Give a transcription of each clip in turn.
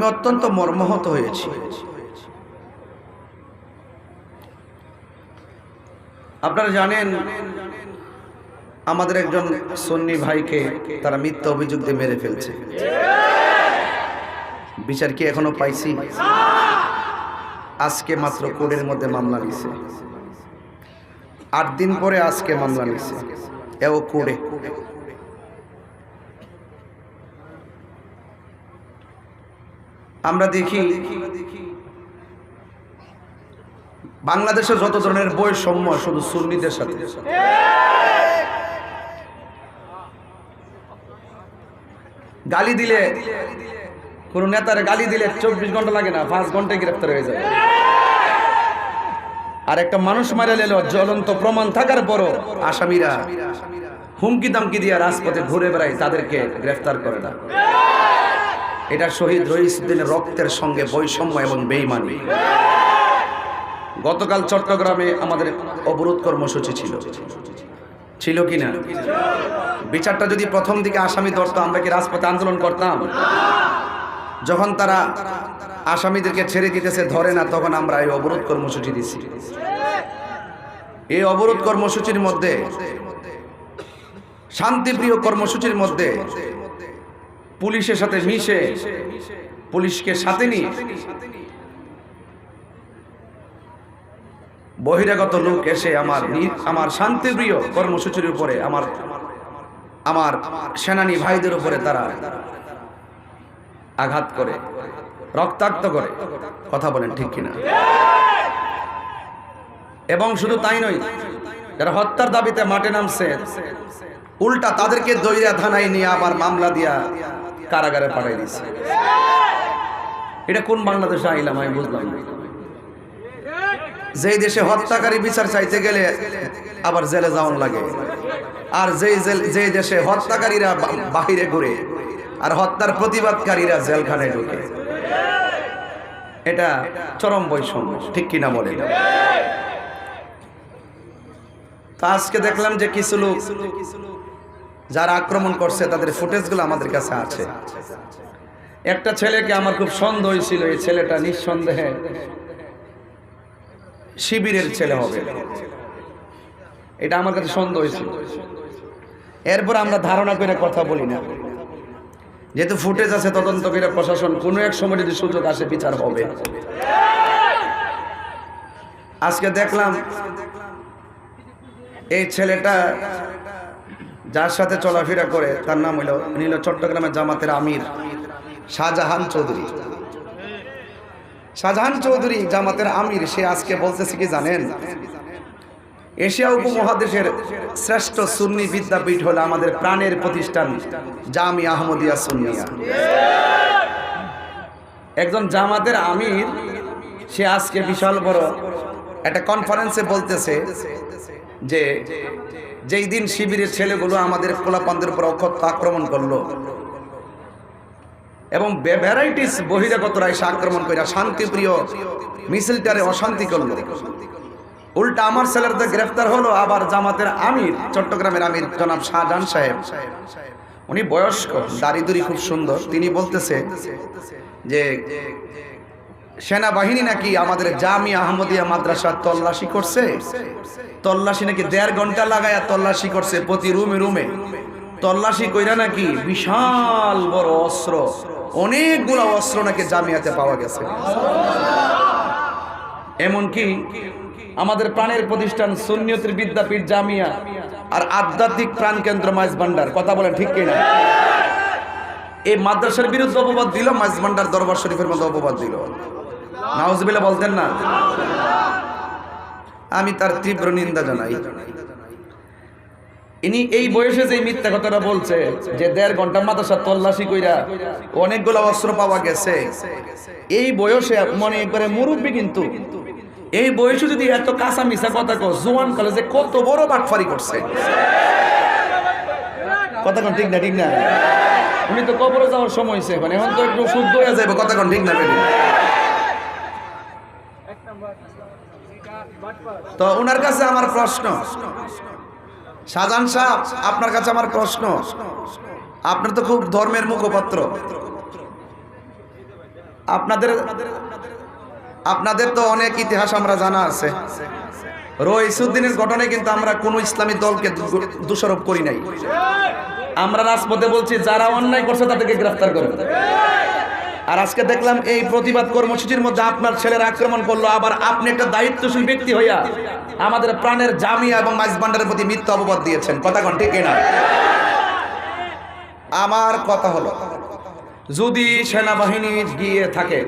আমি অত্যন্ত মর্মাহত হয়েছি। আপনারা জানেন, আমাদের একজন সন্নি ভাইকে তারা মিথ্যা অভিযোগ দিয়ে মেরে ফেলছে। বিচার কি এখনও পাইছি? আজকে মাত্র কোর্টের মধ্যে মামলা নিছে। আট দিন পরে আজকে মামলা নিছে। এও কোর্টে। আমরা দেখি বাংলাদেশে যত ধরনের বৈষম্য শুধু সুন্নিদের সাথে। গালি দিলে, কোন নেতার গালি দিলে চব্বিশ ঘণ্টা লাগে না, পাঁচ ঘন্টায় গ্রেফতার হয়ে যায় আর একটা মানুষ মারা লেল জ্বলন্ত প্রমাণ থাকার পরও আসামিরা হুমকি দামকি দিয়ে রাজপথে ঘুরে বেড়ায়, তাদেরকে গ্রেফতার করে না। এটা শহীদ রহিসুদ্দিনের রক্তের সঙ্গে বৈষম্য এবং বেইমানি। গতকাল চট্টগ্রামে আমাদের অবরোধ কর্মসূচি ছিল। ছিল কি না বিচারটা যদি প্রথম দিকে আসামি ধরতো, আমরা কি রাজপথে আন্দোলন করতাম? যখন তারা আসামিদেরকে ছেড়ে দিতেছে, ধরে না, তখন আমরা এই অবরোধ কর্মসূচি দিছি। এই অবরোধ কর্মসূচির মধ্যে, শান্তিপ্রিয় কর্মসূচির মধ্যে পুলিশের সাথে মিশে। পুলিশকে সাথে নিয়ে বহিরাগত লোক এসে আমার আমার শান্তিপ্রিয় কর্মসূচির উপরে, আমার আমার সেনানী ভাইদের উপরে তারা আঘাত করে, রক্তাক্ত করে। কথা বলেন ঠিক কিনা? এবং শুধু তাই নয়, যারা হত্যার দাবিতে মাঠে নামছে, উল্টা তাদেরকে দৈরা থানায় নিয়ে আবার মামলা দিয়া কারাগারে পাঠাই দিচ্ছে এটা কোন বাংলাদেশে আইলাম আমি বুঝলাম যেই দেশে হত্যাকারী বিচার চাইতে গেলে আবার জেলে যাওয়ান লাগে। আর যেই যেই দেশে হত্যাকারীরা বাহিরে ঘুরে, আর হত্যার প্রতিবাদকারীরা জেলখানায় ঢুকে। এটা চরম বৈষম্য, ঠিক কিনা বলে তা আজকে দেখলাম যে কিছু লোক যারা আক্রমণ করছে, তাদের ফুটেজগুলো আমাদের কাছে আছে। একটা ছেলেকে আমার খুব সন্দেহ হয়েছিল, এই ছেলেটা নিঃসন্দেহে শিবিরের ছেলে হবে। এটা আমার কাছে সন্দেহ হয়েছিল। এরপর আমরা ধারণা করে কথা বলি না। যেহেতু ফুটেজ আছে, তদন্ত করে প্রশাসন কোনো এক সময় যদি সুযোগ আসে, বিচার হবে। আজকে দেখলাম, এই ছেলেটা যার সাথে চলাফেরা করে তার নাম হইল নীল চট্টগ্রামের জামাতের আমির শাহজাহান চৌধুরী। শাহজাহান চৌধুরী জামাতের আমির, সে আজকে বলতেছে কি জানেন? এশিয়া উপমহাদেশের শ্রেষ্ঠ সুন্নি বিদ্যাপীঠ হলো আমাদের প্রাণের প্রতিষ্ঠান জামি আহমদিয়া সুন্নিয়া। একজন জামাতের আমির, সে আজকে বিশাল বড় একটা কনফারেন্সে বলতেছে যে যেই দিন শিবিরের ছেলেগুলো আমাদের পোলাপানদের উপর অক্ষত আক্রমণ করল, এবং ভ্যারাইটিস বহিরাগতরা এসে আক্রমণ করে শান্তিপ্রিয় মিছিলটারে অশান্তি করল। উল্টা আমার ছেলেদের গ্রেফতার হলো আবার জামাতের আমির, চট্টগ্রামের আমির জনাব শাহজাহান সাহেব। উনি বয়স্ক দাড়িদুরি খুব সুন্দর। তিনি বলতেছে যে সেনাবাহিনী নাকি আমাদের জামি আহমদিয়া মাদ্রাসা তল্লাশি করছে? তল্লাশি নাকি দেড় ঘণ্টা লাগায়া তল্লাশি করছে প্রতি রুমে রুমে? তল্লাশি কইরা নাকি বিশাল বড় অস্ত্র, অনেকগুলো অস্ত্র নাকি জামিয়াতে পাওয়া গেছে। এমনকি আমাদের প্রাণের প্রতিষ্ঠান সুন্নিয়তের বিদ্যাপীঠ জামিয়া আর আধ্যাত্মিক প্রাণ কেন্দ্র মাইজ ভান্ডার, কথা বলেন ঠিক কিনা? এই মাদ্রাসার বিরুদ্ধে অপবাদ দিল, মাইজ ভান্ডার দরবার শরীফের মধ্যে অপবাদ দিল। নাউজবিল্লা বলতেন না। আমি তার তীব্র নিন্দা জানাই। ইনি এই বয়সে যে মিথ্যা কথাটা বলছে, যে দেড় ঘণ্টা মাদ্রাসা তল্লাশি কইরা অনেকগুলো অস্ত্র পাওয়া গেছে, এই বয়সে মনে করে মুরব্বী কিন্তু। এই বয়সে যদি এত কাঁচা মিশা কথা কো জোয়ান কালে যে কত বড় বাটফারি করছে। কথা কোন ঠিক না ঠিক না? উনি তো কবরে যাওয়ার সময় হয়েছে এখন তো একটু শুদ্ধ হয়ে যাবে কথা কোন ঠিক না? তো ওনার কাছে আমার প্রশ্ন। শাহজাহান সাহেব, আপনার কাছে আমার প্রশ্ন। আপনার তো খুব ধর্মের মুখপাত্র। আপনাদের আপনাদের তো অনেক ইতিহাস আমরা জানা আছে। রইসুদ্দিনের ঘটনায় কিন্তু আমরা কোনো ইসলামী দলকে দোষারোপ করি নাই। আমরা রাজপথে বলছি, যারা অন্যায় করছে তাদেরকে গ্রেফতার করুন আর আজকে দেখলাম এই প্রতিবাদ কর্মসূচির মধ্যে আপনার ছেলের আক্রমণ করল, আবার আপনি একটা দায়িত্বশীল ব্যক্তি হইয়া আমাদের প্রাণের জামিয়া এবং মাইজবান্ডারের প্রতি মিথ্যা অপবাদ দিয়েছেন। কথা কোন, ঠিক না আমার কথা হলো, যদি সেনাবাহিনী গিয়ে থাকে,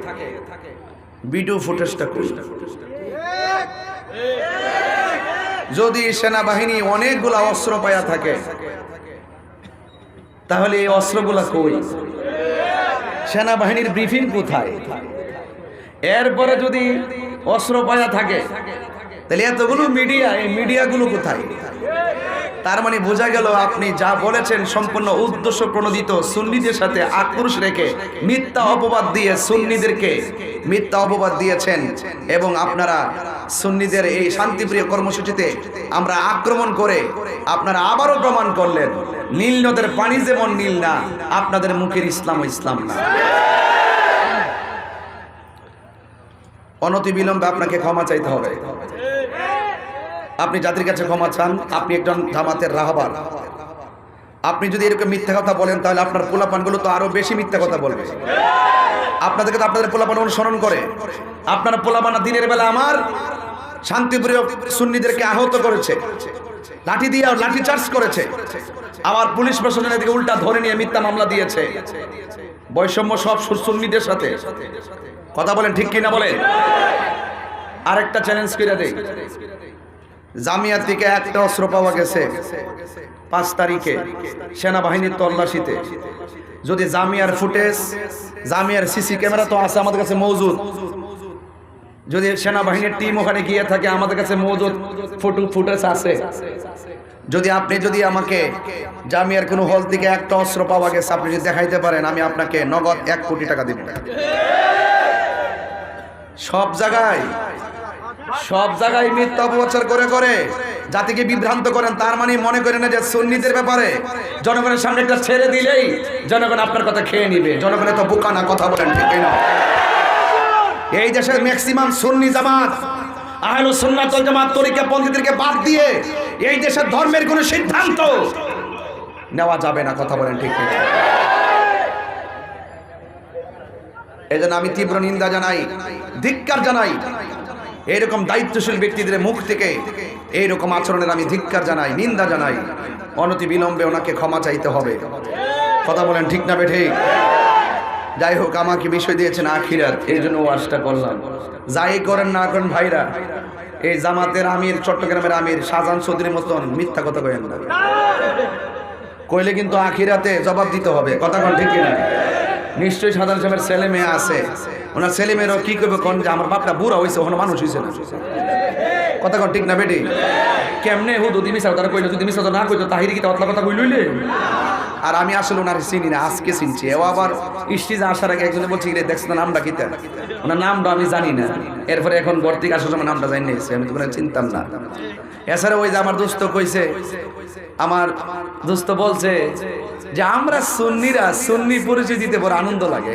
ভিডিও ফুটেজটা যদি সেনাবাহিনী অনেকগুলা অস্ত্র পায়া থাকে, তাহলে এই অস্ত্রগুলা কই? সেনাবাহিনীর ব্রিফিং কোথায়? এরপরে যদি অস্ত্র পায়া থাকে তাহলে এতগুলো মিডিয়া এই মিডিয়াগুলো কোথায়? তার মানে বোঝা গেল আপনি যা বলেছেন সম্পূর্ণ উদ্দেশ্য প্রণোদিত সুন্নিদের সাথে আক্রোশ রেখে মিথ্যা অপবাদ দিয়ে সুন্নিদেরকে মিথ্যা অপবাদ দিয়েছেন এবং আপনারা সুন্নিদের এই শান্তিপ্রিয় কর্মসূচিতে আমরা আক্রমণ করে আপনারা আবারও প্রমাণ করলেন, নীল নদের পানি যেমন নীল না, আপনাদের মুখের ইসলাম ইসলাম না। অনতি বিলম্বে আপনাকে ক্ষমা চাইতে হবে। আপনি জাতির কাছে ক্ষমা চান, আপনি একজন জামাতের রাহবার। আপনি যদি এরকম মিথ্যা কথা বলেন, তাহলে আপনার পোলাপানগুলো তো আরও বেশি মিথ্যা কথা বলবে। আপনাদেরকে তো আপনাদের পোলাপান অনুসরণ করে। আপনার পোলাপানা দিনের বেলা আমার শান্তিপ্রিয় সুন্নিদেরকে আহত করেছে। লাঠি দিয়ে, লাঠি চার্জ করেছে। আবার পুলিশ প্রশাসনের দিকে উল্টা ধরে নিয়ে মিথ্যা মামলা দিয়েছে। বৈষম্য সব সুন্নিদের সাথে। কথা বলেন ঠিক কিনা বলেন? আরেকটা চ্যালেঞ্জ করে দেই। জামিয়া থেকে একটা অস্ত্র পাওয়া গেছে। পাঁচ তারিখে সেনাবাহিনীর তল্লাশিতে। যদি জামিয়ার ফুটেজ, জামিয়ার সিসি ক্যামেরা তো আছে আমাদের কাছে মজুদ। যদি সেনাবাহিনীর টিম ওখানে গিয়ে থাকে, আমাদের কাছে মজুদ ফটো ফুটেজ আছে। যদি আপনি যদি আমাকে জামিয়ার কোনো হল থেকে একটা অস্ত্র পাওয়া গেছে, আপনি যদি দেখাইতে পারেন, আমি আপনাকে নগদ এক কোটি টাকা দিব। সব জায়গায় সব জায়গায় মিথ্যা অপপ্রচার করে করে। জাতিকে বিভ্রান্ত করেন, তার মানে মনে করেন না যে সুন্নিদের ব্যাপারে। জনগণের সামনে একটা ছেড়ে দিলেই জনগণ আপনার কথা খেয়ে নিবে। জনগণের তো বোকা না, কথা বলেন ঠিক না এই দেশের ম্যাক্সিমাম সুন্নি জামাত, আহলু সুন্নাত ওয়াল জামাত তরিকা পন্থীদেরকে বাদ দিয়ে এই দেশের ধর্মের কোনো সিদ্ধান্ত নেওয়া যাবে না, কথা বলেন ঠিক না এই আমি তীব্র নিন্দা জানাই, ধিক্কার জানাই এইরকম দায়িত্বশীল ব্যক্তিদের মুখ থেকে এইরকম আচরণের আমি ধিক্কার জানাই নিন্দা জানাই। অনতি বিলম্বে ওনাকে ক্ষমা চাইতে হবে। কথা বলেন ঠিক না বেঠে? যাই হোক আমাকে বিষয় দিয়েছেন আখিরাত। এই জন্য ওয়াজটা করলাম। যাই করেন না করেন ভাইরা এই জামাতের আমির চট্টগ্রামের আমির শাহজাহান চৌধুরীর মতন মিথ্যা কথা কয়েন না। কইলে কিন্তু আখিরাতে জবাব দিতে হবে। কথা কোন ঠিক না নিশ্চয়ই সাধারণ সাহেবের ছেলে মেয়ে আছে। ওনার ছেলে মেয়েরাও কি করবে কোন যে আমার বাপটা বুড়া হয়েছে ওখানে মানুষ হয়েছে না। কথা কোন, ঠিক না বেটি? কেমনে হু দুদি মিশা তারা কইলো যদি মিশা না কইতো, তাহিরি কি অতলা কথা কইলইলে আর আমি আসলে ওনার চিনি না, আজকে চিনছি। ও আবার স্টেজে আসার আগে একজনে বলছি রে দেখছ না নামটা কিতা ওনার নামটা আমি জানি না। এরপরে এখন ঘর থেকে আসার সময় নামটা জানি নিয়েছি, আমি তো কোনো চিনতাম না। এছাড়া ওই যে আমার দোস্ত কইছে, আমার দোস্ত বলছে যে আমরা সুন্নিরা সুন্নি পরিচয় দিতে বড় আনন্দ লাগে।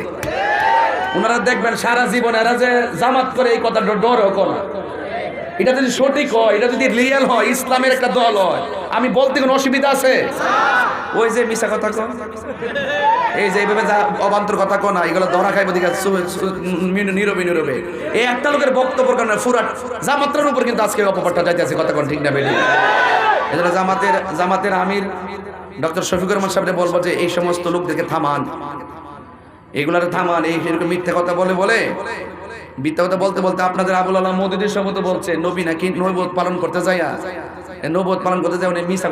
ওনারা দেখবেন সারা জীবন এরা যে জামাত করে এই কথাটা ডর হোক না। এটা যদি সঠিক হয়, এটা যদি রিয়েল হয়, ইসলামের একটা দল হয়, আমি বলতে কোনো অসুবিধা আছে? ওই যে মিশা কথা কন। এই যে এইভাবে যা অবান্তর কথা কো না, এগুলো ধরা খাইব দিকে নীরবে নীরবে। এই একটা লোকের বক্তব্য কারণে ফুরাট জামাতের উপর কিন্তু আজকে অপবাদটা যাইতেছে, কথা কোন ঠিক না বেলি এজন্য জামাতের জামাতের আমির ডক্টর শফিকুর রহমান সাহেবকে বলব যে এই সমস্ত লোকদেরকে থামান। এগুলার থামান, এই এরকম মিথ্যা কথা বলে বলে। মিথ্যা কথা বলতে বলতে আপনাদের আবুল আল্লাহ মোদীদের সম্মত বলছে, নবী নাকি নৈবোধ পালন করতে যাইয়া নবোধ পালন করতে উনি মিশা